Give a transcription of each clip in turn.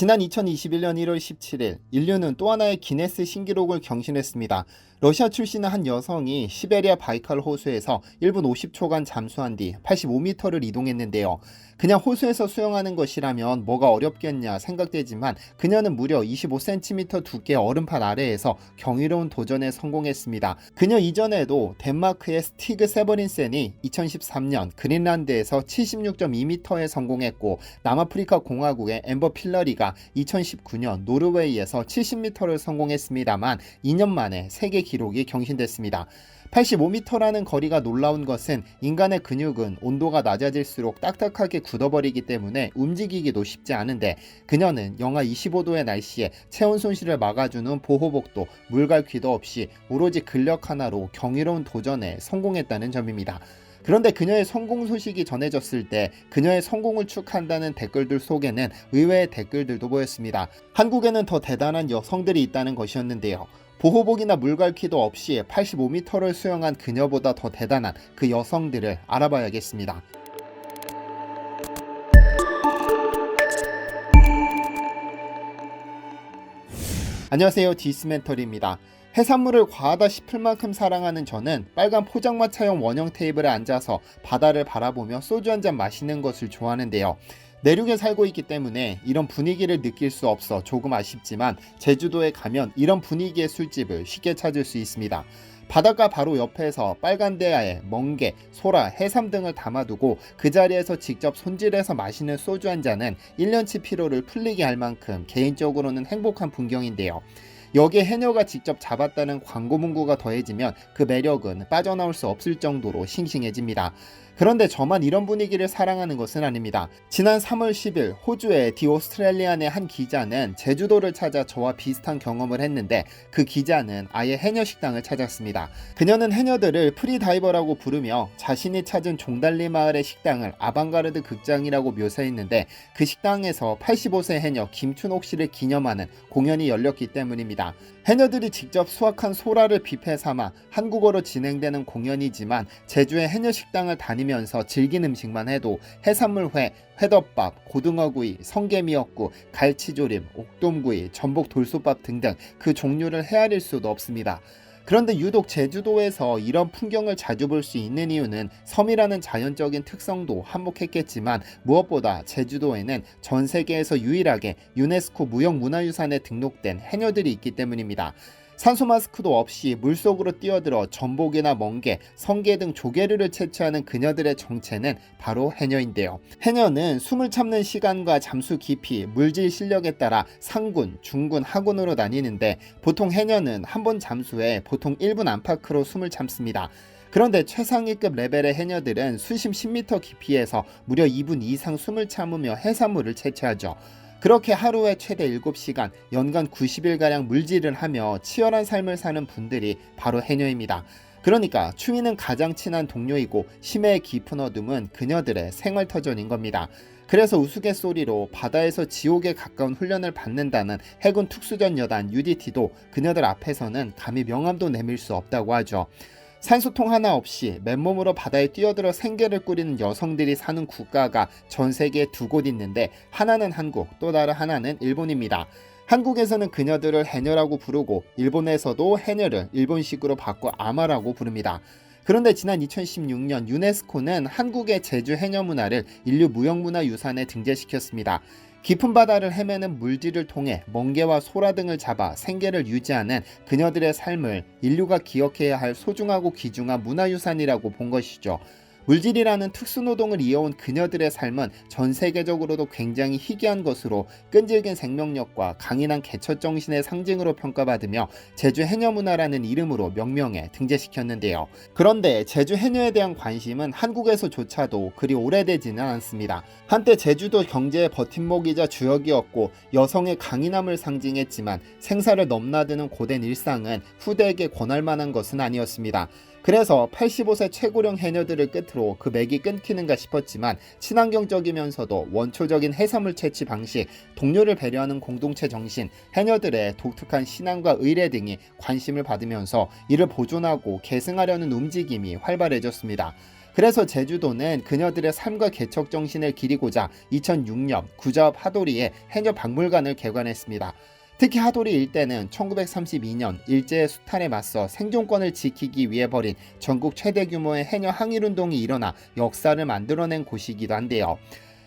지난 2021년 1월 17일 인류는 또 하나의 기네스 신기록을 경신했습니다. 러시아 출신의 한 여성이 시베리아 바이칼 호수에서 1분 50초간 잠수한 뒤 85m를 이동했는데요. 그냥 호수에서 수영하는 것이라면 뭐가 어렵겠냐 생각되지만 그녀는 무려 25cm 두께 얼음판 아래에서 경이로운 도전에 성공했습니다. 그녀 이전에도 덴마크의 스티그 세버린센이 2013년 그린란드에서 76.2m에 성공했고 남아프리카 공화국의 엠버 필러리가 2019년 노르웨이에서 70m를 성공했습니다만 2년 만에 세계 기록이 경신됐습니다. 85m라는 거리가 놀라운 것은 인간의 근육은 온도가 낮아질수록 딱딱하게 굳어버리기 때문에 움직이기도 쉽지 않은데 그녀는 영하 25도의 날씨에 체온 손실을 막아주는 보호복도 물갈퀴도 없이 오로지 근력 하나로 경이로운 도전에 성공했다는 점입니다. 그런데 그녀의 성공 소식이 전해졌을 때 그녀의 성공을 축하한다는 댓글들 속에는 의외의 댓글들도 보였습니다. 한국에는 더 대단한 여성들이 있다는 것이었는데요. 보호복이나 물갈퀴도 없이 85m를 수영한 그녀보다 더 대단한 그 여성들을 알아봐야겠습니다. 안녕하세요. 디스멘터리입니다. 해산물을 과하다 싶을 만큼 사랑하는 저는 빨간 포장마차용 원형 테이블에 앉아서 바다를 바라보며 소주 한 잔 마시는 것을 좋아하는데요. 내륙에 살고 있기 때문에 이런 분위기를 느낄 수 없어 조금 아쉽지만 제주도에 가면 이런 분위기의 술집을 쉽게 찾을 수 있습니다. 바닷가 바로 옆에서 빨간 대야에 멍게, 소라, 해삼 등을 담아두고 그 자리에서 직접 손질해서 마시는 소주 한 잔은 1년치 피로를 풀리게 할 만큼 개인적으로는 행복한 풍경인데요. 여기에 해녀가 직접 잡았다는 광고 문구가 더해지면 그 매력은 빠져나올 수 없을 정도로 싱싱해집니다. 그런데 저만 이런 분위기를 사랑하는 것은 아닙니다. 지난 3월 10일 호주의 디 오스트레일리안의 한 기자는 제주도를 찾아 저와 비슷한 경험을 했는데 그 기자는 아예 해녀 식당을 찾았습니다. 그녀는 해녀들을 프리다이버라고 부르며 자신이 찾은 종달리 마을의 식당을 아방가르드 극장이라고 묘사했는데 그 식당에서 85세 해녀 김춘옥 씨를 기념하는 공연이 열렸기 때문입니다. 해녀들이 직접 수확한 소라를 뷔페 삼아 한국어로 진행되는 공연이지만 제주의 해녀 식당을 다니 면서 즐긴 음식만 해도 해산물회, 회덮밥, 고등어구이, 성게미역국, 갈치조림, 옥돔구이, 전복 돌솥밥 등등 그 종류를 헤아릴 수도 없습니다. 그런데 유독 제주도에서 이런 풍경을 자주 볼 수 있는 이유는 섬이라는 자연적인 특성도 한몫했겠지만 무엇보다 제주도에는 전 세계에서 유일하게 유네스코 무형문화유산에 등록된 해녀들이 있기 때문입니다. 산소 마스크도 없이 물속으로 뛰어들어 전복이나 멍게, 성게 등 조개류를 채취하는 그녀들의 정체는 바로 해녀인데요. 해녀는 숨을 참는 시간과 잠수 깊이, 물질 실력에 따라 상군, 중군, 하군으로 나뉘는데 보통 해녀는 한 번 잠수에 보통 1분 안팎으로 숨을 참습니다. 그런데 최상위급 레벨의 해녀들은 수심 10m 깊이에서 무려 2분 이상 숨을 참으며 해산물을 채취하죠. 그렇게 하루에 최대 7시간, 연간 90일가량 물질을 하며 치열한 삶을 사는 분들이 바로 해녀입니다. 그러니까 추위는 가장 친한 동료이고 심해의 깊은 어둠은 그녀들의 생활터전인 겁니다. 그래서 우스갯소리로 바다에서 지옥에 가까운 훈련을 받는다는 해군 특수전 여단 UDT도 그녀들 앞에서는 감히 명함도 내밀 수 없다고 하죠. 산소통 하나 없이 맨몸으로 바다에 뛰어들어 생계를 꾸리는 여성들이 사는 국가가 전 세계에 두 곳 있는데 하나는 한국, 또 다른 하나는 일본입니다. 한국에서는 그녀들을 해녀라고 부르고 일본에서도 해녀를 일본식으로 바꿔 아마라고 부릅니다. 그런데 지난 2016년 유네스코는 한국의 제주 해녀 문화를 인류 무형문화 유산에 등재시켰습니다. 깊은 바다를 헤매는 물질을 통해 멍게와 소라 등을 잡아 생계를 유지하는 그녀들의 삶을 인류가 기억해야 할 소중하고 귀중한 문화유산이라고 본 것이죠. 물질이라는 특수노동을 이어온 그녀들의 삶은 전 세계적으로도 굉장히 희귀한 것으로 끈질긴 생명력과 강인한 개척 정신의 상징으로 평가받으며 제주 해녀 문화라는 이름으로 명명에 등재시켰는데요. 그런데 제주 해녀에 대한 관심은 한국에서조차도 그리 오래되지는 않습니다. 한때 제주도 경제의 버팀목이자 주역이었고 여성의 강인함을 상징했지만 생사를 넘나드는 고된 일상은 후대에게 권할 만한 것은 아니었습니다. 그래서 85세 최고령 해녀들을 끝으로 그 맥이 끊기는가 싶었지만 친환경적이면서도 원초적인 해산물 채취 방식, 동료를 배려하는 공동체 정신, 해녀들의 독특한 신앙과 의례 등이 관심을 받으면서 이를 보존하고 계승하려는 움직임이 활발해졌습니다. 그래서 제주도는 그녀들의 삶과 개척 정신을 기리고자 2006년 구자읍 하도리에 해녀 박물관을 개관했습니다. 특히 하도리 일대는 1932년 일제의 수탈에 맞서 생존권을 지키기 위해 벌인 전국 최대 규모의 해녀 항일 운동이 일어나 역사를 만들어낸 곳이기도 한데요.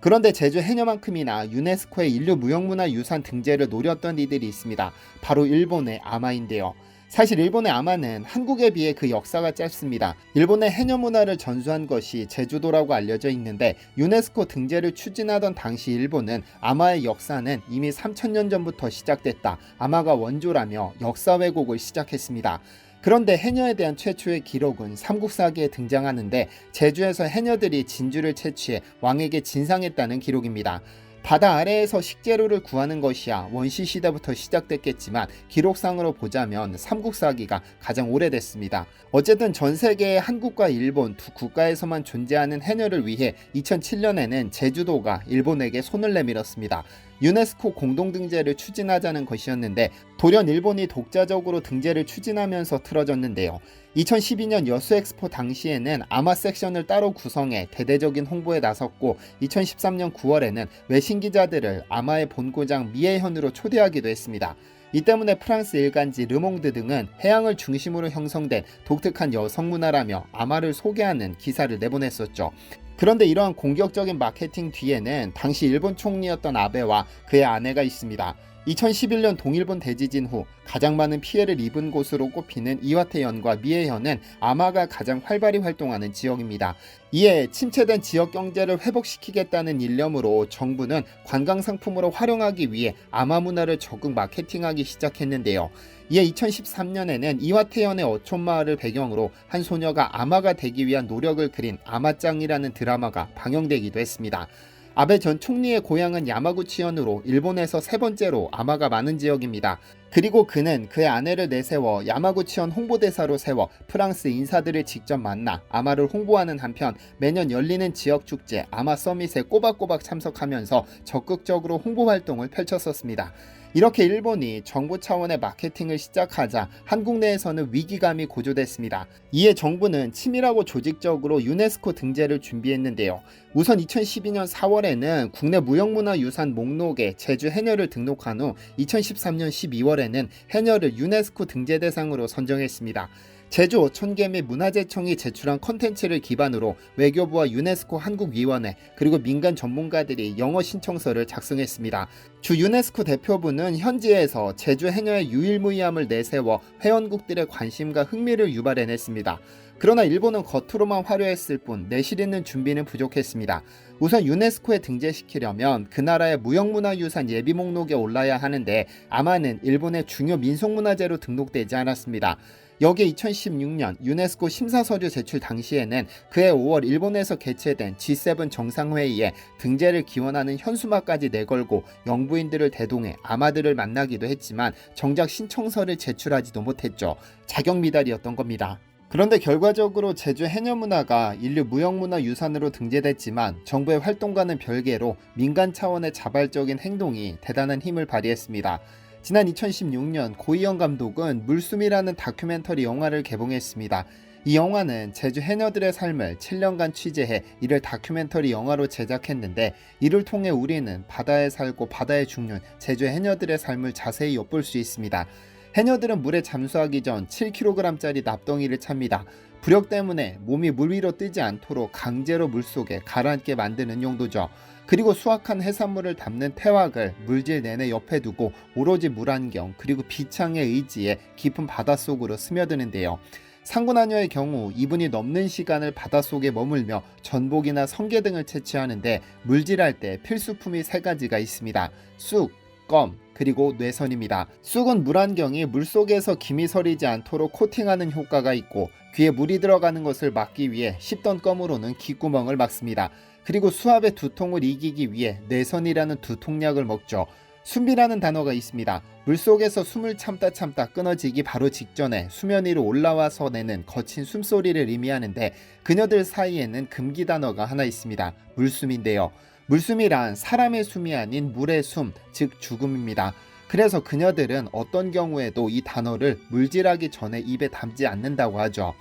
그런데 제주 해녀만큼이나 유네스코의 인류 무형문화 유산 등재를 노렸던 이들이 있습니다. 바로 일본의 아마인데요. 사실 일본의 아마는 한국에 비해 그 역사가 짧습니다. 일본의 해녀 문화를 전수한 것이 제주도라고 알려져 있는데 유네스코 등재를 추진하던 당시 일본은 아마의 역사는 이미 3000년 전부터 시작됐다. 아마가 원조라며 역사 왜곡을 시작했습니다. 그런데 해녀에 대한 최초의 기록은 삼국사기에 등장하는데 제주에서 해녀들이 진주를 채취해 왕에게 진상했다는 기록입니다. 바다 아래에서 식재료를 구하는 것이야 원시 시대부터 시작됐겠지만 기록상으로 보자면 삼국사기가 가장 오래됐습니다. 어쨌든 전 세계의 한국과 일본 두 국가에서만 존재하는 해녀를 위해 2007년에는 제주도가 일본에게 손을 내밀었습니다. 유네스코 공동 등재를 추진하자는 것이었는데 돌연 일본이 독자적으로 등재를 추진하면서 틀어졌는데요. 2012년 여수 엑스포 당시에는 아마 섹션을 따로 구성해 대대적인 홍보에 나섰고 2013년 9월에는 외신 기자들을 아마의 본고장 미에현으로 초대하기도 했습니다. 이 때문에 프랑스 일간지 르몽드 등은 해양을 중심으로 형성된 독특한 여성 문화라며 아마를 소개하는 기사를 내보냈었죠. 그런데 이러한 공격적인 마케팅 뒤에는 당시 일본 총리였던 아베와 그의 아내가 있습니다. 2011년 동일본 대지진 후 가장 많은 피해를 입은 곳으로 꼽히는 이와테현과 미에현은 아마가 가장 활발히 활동하는 지역입니다. 이에 침체된 지역 경제를 회복시키겠다는 일념으로 정부는 관광 상품으로 활용하기 위해 아마 문화를 적극 마케팅하기 시작했는데요. 이에 2013년에는 이와테현의 어촌마을을 배경으로 한 소녀가 아마가 되기 위한 노력을 그린 아마짱이라는 드라마가 방영되기도 했습니다. 아베 전 총리의 고향은 야마구치현으로 일본에서 세 번째로 아마가 많은 지역입니다. 그리고 그는 그의 아내를 내세워 야마구치현 홍보대사로 세워 프랑스 인사들을 직접 만나 아마를 홍보하는 한편 매년 열리는 지역 축제 아마 서밋에 꼬박꼬박 참석하면서 적극적으로 홍보 활동을 펼쳤었습니다. 이렇게 일본이 정부 차원의 마케팅을 시작하자 한국 내에서는 위기감이 고조됐습니다. 이에 정부는 치밀하고 조직적으로 유네스코 등재를 준비했는데요. 우선 2012년 4월에는 국내 무형문화유산 목록에 제주 해녀를 등록한 후 2013년 12월에는 해녀를 유네스코 등재 대상으로 선정했습니다. 제주 어촌계 및 문화재청이 제출한 컨텐츠를 기반으로 외교부와 유네스코 한국위원회 그리고 민간 전문가들이 영어 신청서를 작성했습니다. 주 유네스코 대표부는 현지에서 제주 해녀의 유일무이함을 내세워 회원국들의 관심과 흥미를 유발해냈습니다. 그러나 일본은 겉으로만 화려했을 뿐 내실 있는 준비는 부족했습니다. 우선 유네스코에 등재시키려면 그 나라의 무형문화유산 예비 목록에 올라야 하는데 아마는 일본의 중요 민속문화재로 등록되지 않았습니다. 여기에 2016년 유네스코 심사서류 제출 당시에는 그해 5월 일본에서 개최된 G7 정상회의에 등재를 기원하는 현수막까지 내걸고 영부인들을 대동해 아마들을 만나기도 했지만 정작 신청서를 제출하지도 못했죠. 자격 미달이었던 겁니다. 그런데 결과적으로 제주 해녀 문화가 인류 무형문화 유산으로 등재됐지만 정부의 활동과는 별개로 민간 차원의 자발적인 행동이 대단한 힘을 발휘했습니다. 지난 2016년 고이영 감독은 물숨이라는 다큐멘터리 영화를 개봉했습니다. 이 영화는 제주 해녀들의 삶을 7년간 취재해 이를 다큐멘터리 영화로 제작했는데 이를 통해 우리는 바다에 살고 바다에 죽는 제주 해녀들의 삶을 자세히 엿볼 수 있습니다. 해녀들은 물에 잠수하기 전 7kg짜리 납덩이를 찹니다. 부력 때문에 몸이 물 위로 뜨지 않도록 강제로 물속에 가라앉게 만드는 용도죠. 그리고 수확한 해산물을 담는 태왁을 물질 내내 옆에 두고 오로지 물안경 그리고 비창의 의지에 깊은 바닷속으로 스며드는데요. 상군하녀의 경우 이분이 넘는 시간을 바닷속에 머물며 전복이나 성게 등을 채취하는데 물질할 때 필수품이 세 가지가 있습니다. 쑥, 껌, 그리고 뇌선입니다. 쑥은 물안경이 물속에서 김이 서리지 않도록 코팅하는 효과가 있고 귀에 물이 들어가는 것을 막기 위해 씹던 껌으로는 귓구멍을 막습니다. 그리고 수압의 두통을 이기기 위해 내선이라는 두통약을 먹죠. 숨비라는 단어가 있습니다. 물속에서 숨을 참다 참다 끊어지기 바로 직전에 수면 위로 올라와서 내는 거친 숨소리를 의미하는데 그녀들 사이에는 금기 단어가 하나 있습니다. 물숨인데요. 물숨이란 사람의 숨이 아닌 물의 숨, 즉 죽음입니다. 그래서 그녀들은 어떤 경우에도 이 단어를 물질하기 전에 입에 담지 않는다고 하죠.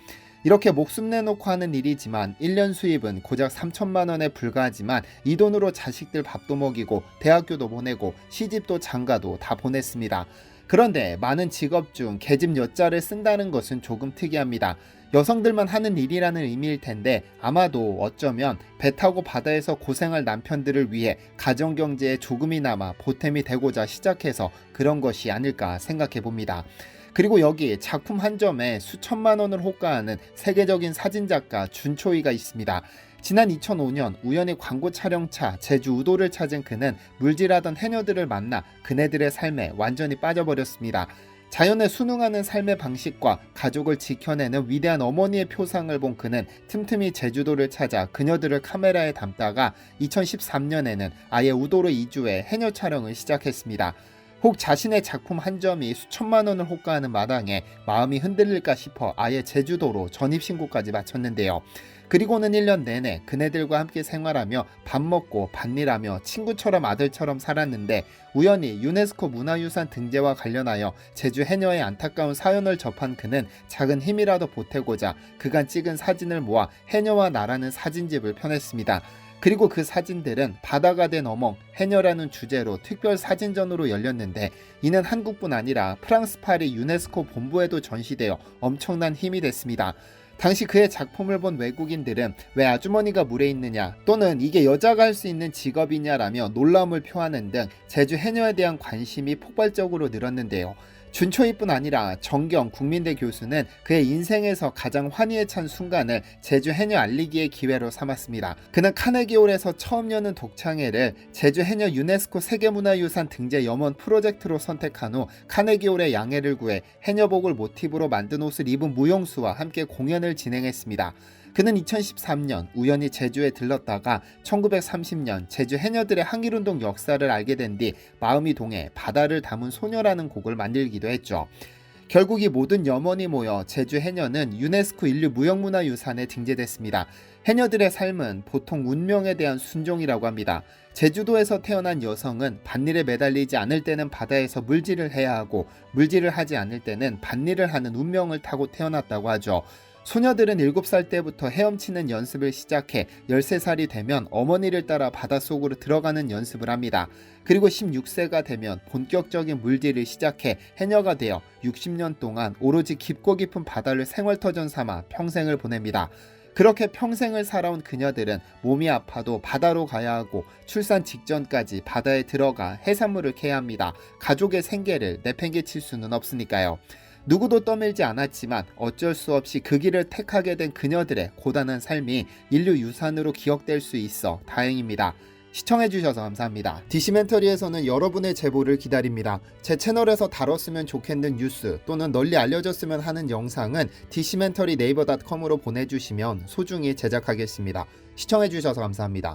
이렇게 목숨 내놓고 하는 일이지만 1년 수입은 고작 3천만 원에 불과하지만 이 돈으로 자식들 밥도 먹이고 대학교도 보내고 시집도 장가도 다 보냈습니다. 그런데 많은 직업 중 계집 여자를 쓴다는 것은 조금 특이합니다. 여성들만 하는 일이라는 의미일 텐데 아마도 어쩌면 배 타고 바다에서 고생할 남편들을 위해 가정 경제에 조금이나마 보탬이 되고자 시작해서 그런 것이 아닐까 생각해 봅니다. 그리고 여기 작품 한 점에 수천만 원을 호가하는 세계적인 사진작가 준초이가 있습니다. 지난 2005년 우연히 광고 촬영차 제주 우도를 찾은 그는 물질하던 해녀들을 만나 그네들의 삶에 완전히 빠져버렸습니다. 자연에 순응하는 삶의 방식과 가족을 지켜내는 위대한 어머니의 표상을 본 그는 틈틈이 제주도를 찾아 그녀들을 카메라에 담다가 2013년에는 아예 우도로 이주해 해녀 촬영을 시작했습니다. 혹 자신의 작품 한 점이 수천만 원을 호가하는 마당에 마음이 흔들릴까 싶어 아예 제주도로 전입신고까지 마쳤는데요. 그리고는 1년 내내 그네들과 함께 생활하며 밥 먹고 밭일하며 친구처럼 아들처럼 살았는데 우연히 유네스코 문화유산 등재와 관련하여 제주 해녀의 안타까운 사연을 접한 그는 작은 힘이라도 보태고자 그간 찍은 사진을 모아 해녀와 나라는 사진집을 펴냈습니다. 그리고 그 사진들은 바다가 된 어멍, 해녀라는 주제로 특별 사진전으로 열렸는데 이는 한국뿐 아니라 프랑스 파리 유네스코 본부에도 전시되어 엄청난 힘이 됐습니다. 당시 그의 작품을 본 외국인들은 왜 아주머니가 물에 있느냐 또는 이게 여자가 할 수 있는 직업이냐라며 놀라움을 표하는 등 제주 해녀에 대한 관심이 폭발적으로 늘었는데요. 준초이뿐 아니라 정경 국민대 교수는 그의 인생에서 가장 환희에 찬 순간을 제주 해녀 알리기의 기회로 삼았습니다. 그는 카네기홀에서 처음 여는 독창회를 제주 해녀 유네스코 세계문화유산 등재 염원 프로젝트로 선택한 후 카네기홀의 양해를 구해 해녀복을 모티브로 만든 옷을 입은 무용수와 함께 공연을 진행했습니다. 그는 2013년 우연히 제주에 들렀다가 1930년 제주 해녀들의 항일운동 역사를 알게 된 뒤 마음이 동해 바다를 담은 소녀라는 곡을 만들기도 했죠. 결국 이 모든 염원이 모여 제주 해녀는 유네스코 인류 무형문화유산에 등재됐습니다. 해녀들의 삶은 보통 운명에 대한 순종이라고 합니다. 제주도에서 태어난 여성은 밭일에 매달리지 않을 때는 바다에서 물질을 해야 하고 물질을 하지 않을 때는 밭일을 하는 운명을 타고 태어났다고 하죠. 소녀들은 7살 때부터 헤엄치는 연습을 시작해 13살이 되면 어머니를 따라 바닷속으로 들어가는 연습을 합니다. 그리고 16세가 되면 본격적인 물질을 시작해 해녀가 되어 60년 동안 오로지 깊고 깊은 바다를 생활터전 삼아 평생을 보냅니다. 그렇게 평생을 살아온 그녀들은 몸이 아파도 바다로 가야 하고 출산 직전까지 바다에 들어가 해산물을 캐야 합니다. 가족의 생계를 내팽개칠 수는 없으니까요. 누구도 떠밀지 않았지만 어쩔 수 없이 그 길을 택하게 된 그녀들의 고단한 삶이 인류 유산으로 기억될 수 있어 다행입니다. 시청해주셔서 감사합니다. 디시멘터리에서는 여러분의 제보를 기다립니다. 제 채널에서 다뤘으면 좋겠는 뉴스 또는 널리 알려졌으면 하는 영상은 디시멘터리 네이버 닷컴으로 보내주시면 소중히 제작하겠습니다. 시청해주셔서 감사합니다.